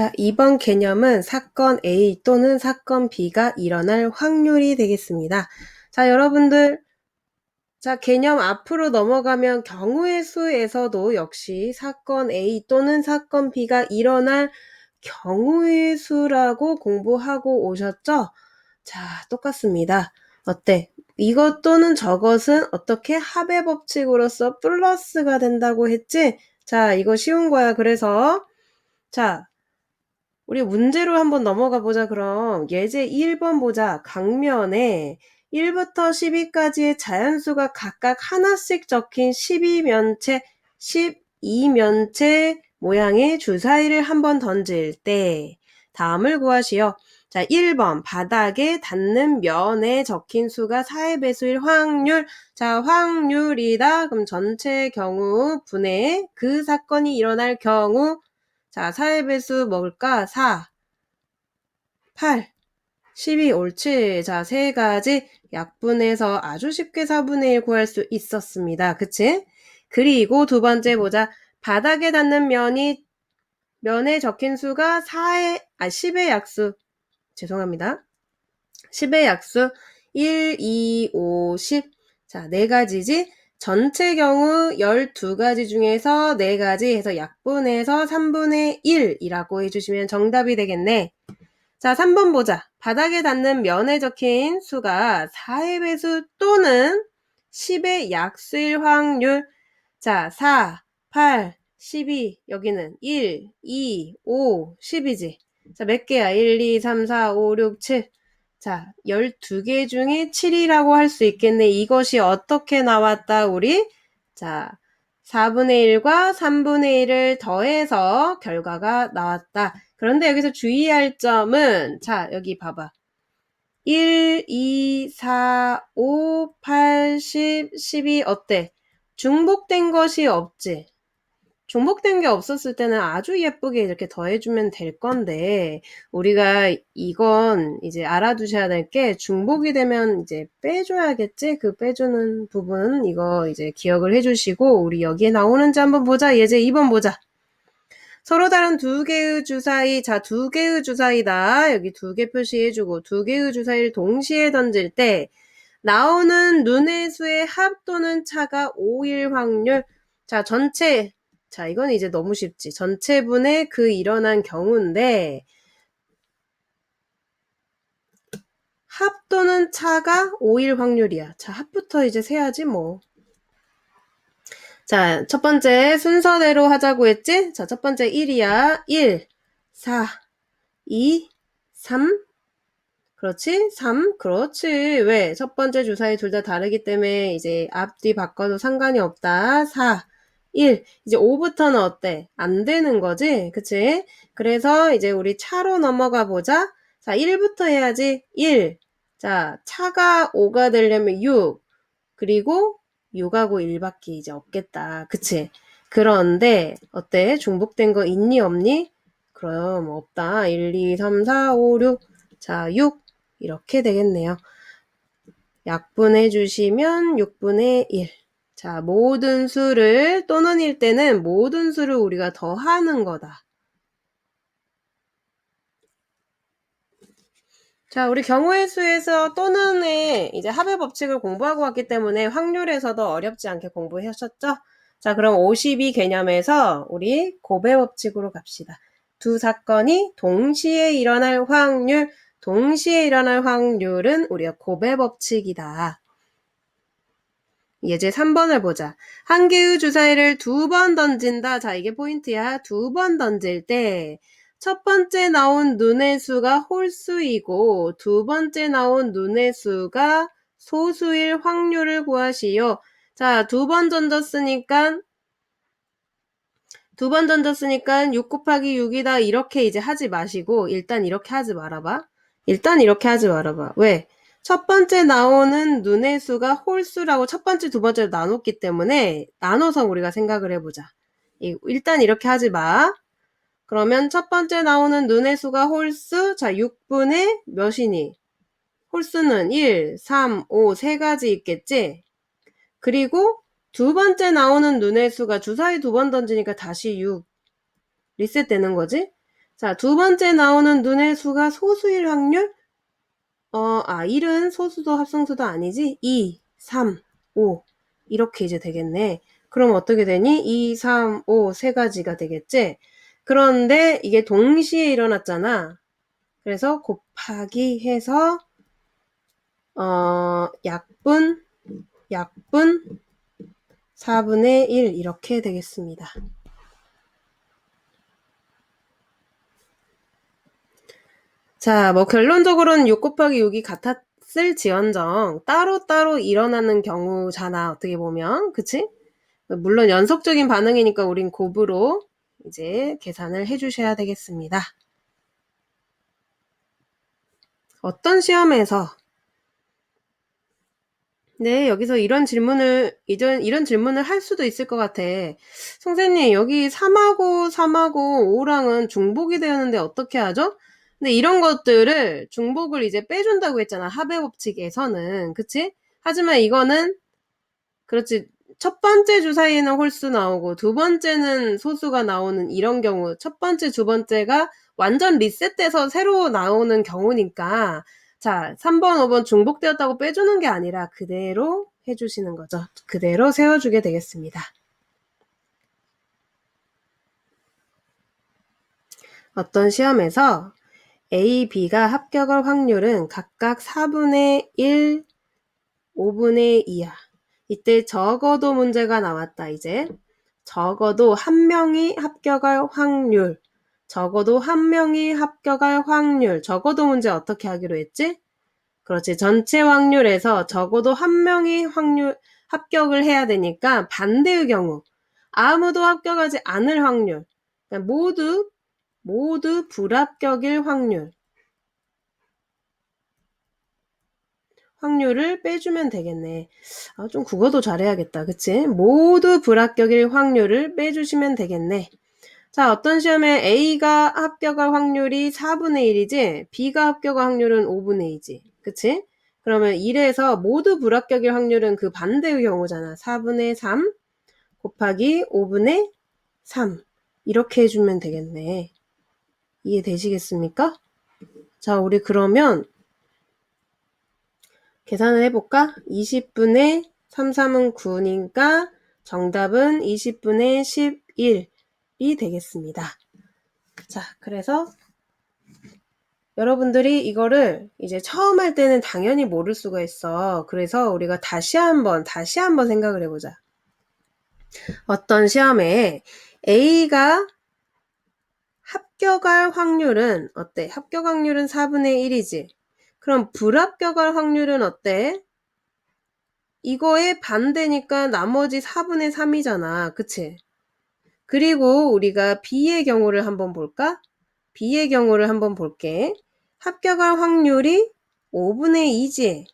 자, 이번 개념은 사건 A 또는 사건 B가 일어날 확률이 되겠습니다. 자, 여러분들, 자, 개념 앞으로 넘어가면 경우의 수에서도 역시 사건 A 또는 사건 B가 일어날 경우의 수라고 공부하고 오셨죠? 자, 똑같습니다. 어때? 이것 또는 저것은 어떻게 합의 법칙으로서 플러스가 된다고 했지? 자, 이거 쉬운 거야. 그래서, 자, 우리 문제로 한번 넘어가 보자, 그럼. 예제 1번 보자. 강면에 1부터 12까지의 자연수가 각각 하나씩 적힌 12면체, 12면체 모양의 주사위를 한번 던질 때 다음을 구하시오. 자, 1번 바닥에 닿는 면에 적힌 수가 4의 배수일 확률. 자, 확률이다. 그럼 전체 경우 분의 그 사건이 일어날 경우 자, 4의 배수 뭘까? 4, 8, 12 옳지. 자, 세 가지 약분해서 아주 쉽게 4분의 1 구할 수 있었습니다. 그치? 그리고 두 번째 보자. 바닥에 닿는 면이 면에 적힌 수가 4의 아 10의 약수 죄송합니다. 10의 약수 1, 2, 5, 10. 자, 네 가지지. 전체 경우 12가지 중에서 4가지 해서 약분해서 3분의 1이라고 해주시면 정답이 되겠네. 자, 3번 보자. 바닥에 닿는 면에 적힌 수가 4의 배수 또는 10의 약수일 확률. 자, 4, 8, 12. 여기는 1, 2, 5, 10이지. 자, 몇 개야? 1, 2, 3, 4, 5, 6, 7. 자, 12개 중에 7이라고 할 수 있겠네. 이것이 어떻게 나왔다, 우리? 자, 4분의 1과 3분의 1을 더해서 결과가 나왔다. 그런데 여기서 주의할 점은, 자, 여기 봐봐. 1, 2, 4, 5, 8, 10, 12, 어때? 중복된 것이 없지? 중복된 게 없었을 때는 아주 예쁘게 이렇게 더해주면 될 건데, 우리가 이건 이제 알아두셔야 될 게 중복이 되면 이제 빼줘야겠지? 그 빼주는 부분, 이거 이제 기억을 해주시고, 우리 여기에 나오는지 한번 보자. 예제 2번 보자. 서로 다른 두 개의 주사위, 자, 두 개의 주사위다. 여기 두 개 표시해주고, 두 개의 주사위를 동시에 던질 때, 나오는 눈의 수의 합 또는 차가 5일 확률. 자, 전체 자, 이건 이제 너무 쉽지. 전체분의 그 일어난 경우인데 합 또는 차가 5일 확률이야. 자, 합부터 이제 세야지 뭐. 자, 첫 번째 순서대로 하자고 했지? 자, 첫 번째 1이야. 1, 4, 2, 3. 그렇지? 3. 그렇지. 왜? 첫 번째 주사위 둘 다 다르기 때문에 이제 앞뒤 바꿔도 상관이 없다. 4, 1. 이제 5부터는 어때? 안 되는 거지? 그치? 그래서 이제 우리 차로 넘어가 보자. 자, 1부터 해야지. 1. 자, 차가 5가 되려면 6. 그리고 6하고 1밖에 이제 없겠다. 그치? 그런데 어때? 중복된 거 있니 없니? 그럼 없다. 1, 2, 3, 4, 5, 6. 자, 6. 이렇게 되겠네요. 약분해 주시면 6분의 1. 자, 모든 수를 또는 일 때는 모든 수를 우리가 더하는 거다. 자, 우리 경우의 수에서 또는의 이제 합의 법칙을 공부하고 왔기 때문에 확률에서도 어렵지 않게 공부하셨죠? 자, 그럼 52 개념에서 우리 고배 법칙으로 갑시다. 두 사건이 동시에 일어날 확률, 동시에 일어날 확률은 우리가 고배 법칙이다. 예제 3번을 보자. 한 개의 주사위를 두 번 던진다. 자, 이게 포인트야. 두 번 던질 때, 첫 번째 나온 눈의 수가 홀수이고, 두 번째 나온 눈의 수가 소수일 확률을 구하시오. 자, 두 번 던졌으니까, 두 번 던졌으니까 6 곱하기 6이다. 이렇게 이제 하지 마시고, 일단 이렇게 하지 말아봐. 일단 이렇게 하지 말아봐. 왜? 첫 번째 나오는 눈의 수가 홀수라고 첫 번째, 두 번째로 나눴기 때문에 나눠서 우리가 생각을 해보자. 일단 이렇게 하지 마. 그러면 첫 번째 나오는 눈의 수가 홀수, 자, 6분의 몇이니? 홀수는 1, 3, 5, 세 가지 있겠지? 그리고 두 번째 나오는 눈의 수가 주사위 두 번 던지니까 다시 6. 리셋되는 거지? 자, 두 번째 나오는 눈의 수가 소수일 확률? 어, 아, 1은 소수도 합성수도 아니지? 2, 3, 5. 이렇게 이제 되겠네. 그럼 어떻게 되니? 2, 3, 5, 세 가지가 되겠지? 그런데 이게 동시에 일어났잖아. 그래서 곱하기 해서, 어, 약분, 약분, 4분의 1 이렇게 되겠습니다. 자, 뭐 결론적으로는 6 곱하기 6이 같았을 지언정 따로따로 일어나는 경우잖아. 어떻게 보면. 그치? 물론 연속적인 반응이니까 우린 곱으로 이제 계산을 해 주셔야 되겠습니다. 어떤 시험에서 네, 여기서 이런 질문을, 이전, 이런 질문을 할 수도 있을 것 같아. 선생님, 여기 3하고 3하고 5랑은 중복이 되었는데 어떻게 하죠? 근데 이런 것들을 중복을 이제 빼준다고 했잖아. 합의 법칙에서는. 그치? 하지만 이거는, 그렇지. 첫 번째 주사위에는 홀수 나오고, 두 번째는 소수가 나오는 이런 경우, 첫 번째, 두 번째가 완전 리셋돼서 새로 나오는 경우니까, 자, 3번, 5번 중복되었다고 빼주는 게 아니라 그대로 해주시는 거죠. 그대로 세워주게 되겠습니다. 어떤 시험에서 A, B가 합격할 확률은 각각 4분의 1, 5분의 2야. 이때 적어도 문제가 나왔다, 이제. 적어도 한 명이 합격할 확률. 적어도 한 명이 합격할 확률. 적어도 문제 어떻게 하기로 했지? 그렇지. 전체 확률에서 적어도 한 명이 확률, 합격을 해야 되니까 반대의 경우. 아무도 합격하지 않을 확률. 그러니까 모두, 모두 불합격일 확률. 확률을 빼주면 되겠네. 아, 좀 국어도 잘해야겠다. 그치? 모두 불합격일 확률을 빼주시면 되겠네. 자, 어떤 시험에 A가 합격할 확률이 4분의 1이지, B가 합격할 확률은 5분의 2지. 그치? 그러면 1에서 모두 불합격일 확률은 그 반대의 경우잖아. 4분의 3 곱하기 5분의 3. 이렇게 해주면 되겠네. 이해되시겠습니까? 자, 우리 그러면 계산을 해볼까? 20분의 3, 3은 9니까 정답은 20분의 11이 되겠습니다. 자, 그래서 여러분들이 이거를 이제 처음 할 때는 당연히 모를 수가 있어. 그래서 우리가 다시 한번, 다시 한번 생각을 해보자. 어떤 시험에 A가 합격할 확률은 어때? 합격 확률은 4분의 1이지. 그럼 불합격할 확률은 어때? 이거의 반대니까 나머지 4분의 3이잖아. 그치? 그리고 우리가 B의 경우를 한번 볼까? B의 경우를 한번 볼게. 합격할 확률이 5분의 2지.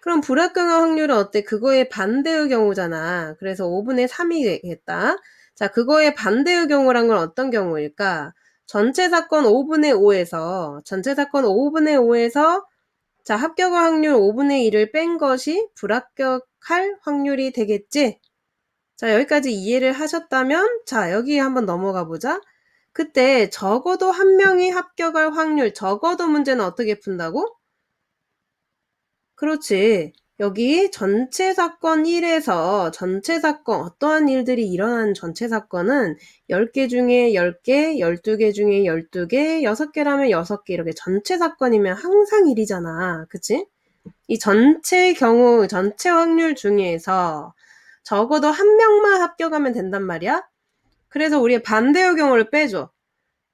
그럼 불합격할 확률은 어때? 그거의 반대의 경우잖아. 그래서 5분의 3이 되겠다. 자, 그거의 반대의 경우란 건 어떤 경우일까? 전체 사건 5분의 5에서, 전체 사건 5분의 5에서, 자, 합격할 확률 5분의 1을 뺀 것이 불합격할 확률이 되겠지? 자, 여기까지 이해를 하셨다면, 자, 여기 한번 넘어가 보자. 그때 적어도 한 명이 합격할 확률, 적어도 문제는 어떻게 푼다고? 그렇지. 여기 전체 사건 1에서 전체 사건, 어떠한 일들이 일어나는 전체 사건은 10개 중에 10개, 12개 중에 12개, 6개라면 6개 이렇게 전체 사건이면 항상 1이잖아. 그치? 이 전체 경우, 전체 확률 중에서 적어도 한 명만 합격하면 된단 말이야? 그래서 우리 반대의 경우를 빼줘.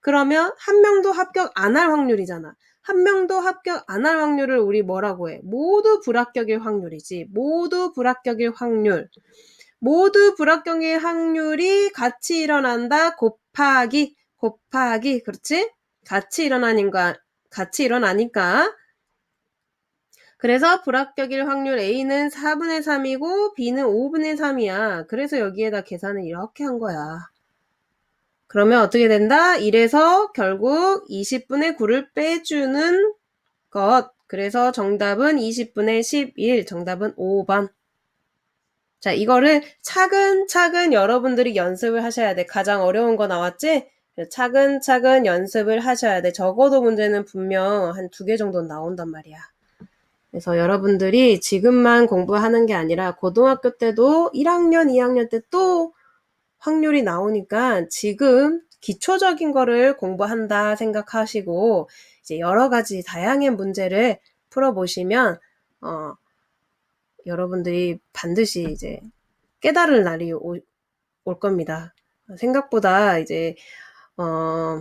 그러면 한 명도 합격 안 할 확률이잖아. 한 명도 합격 안 할 확률을 우리 뭐라고 해? 모두 불합격일 확률이지. 모두 불합격일 확률. 모두 불합격일 확률이 같이 일어난다. 곱하기, 곱하기. 그렇지? 같이 일어나니까, 같이 일어나니까. 그래서 불합격일 확률 A는 4분의 3이고 B는 5분의 3이야. 그래서 여기에다 계산을 이렇게 한 거야. 그러면 어떻게 된다? 1에서 결국 20분의 9를 빼주는 것. 그래서 정답은 20분의 11. 정답은 5번. 자, 이거를 차근차근 여러분들이 연습을 하셔야 돼. 가장 어려운 거 나왔지? 차근차근 연습을 하셔야 돼. 적어도 문제는 분명 한 두 개 정도는 나온단 말이야. 그래서 여러분들이 지금만 공부하는 게 아니라 고등학교 때도 1학년, 2학년 때 또 확률이 나오니까 지금 기초적인 거를 공부한다 생각하시고 이제 여러 가지 다양한 문제를 풀어보시면 어, 여러분들이 반드시 이제 깨달을 날이 오, 올 겁니다. 생각보다 이제 어,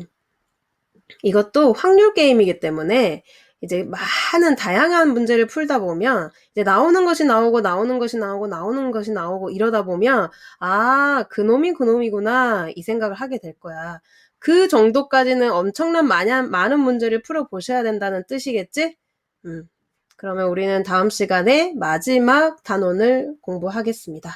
이것도 확률 게임이기 때문에 이제 많은 다양한 문제를 풀다 보면 이제 나오는 것이 나오고 나오는 것이 나오고 나오는 것이 나오고 이러다 보면 아, 그놈이 그놈이구나 이 생각을 하게 될 거야. 그 정도까지는 엄청난 많은, 많은 문제를 풀어 보셔야 된다는 뜻이겠지? 음. 그러면 우리는 다음 시간에 마지막 단원을 공부하겠습니다.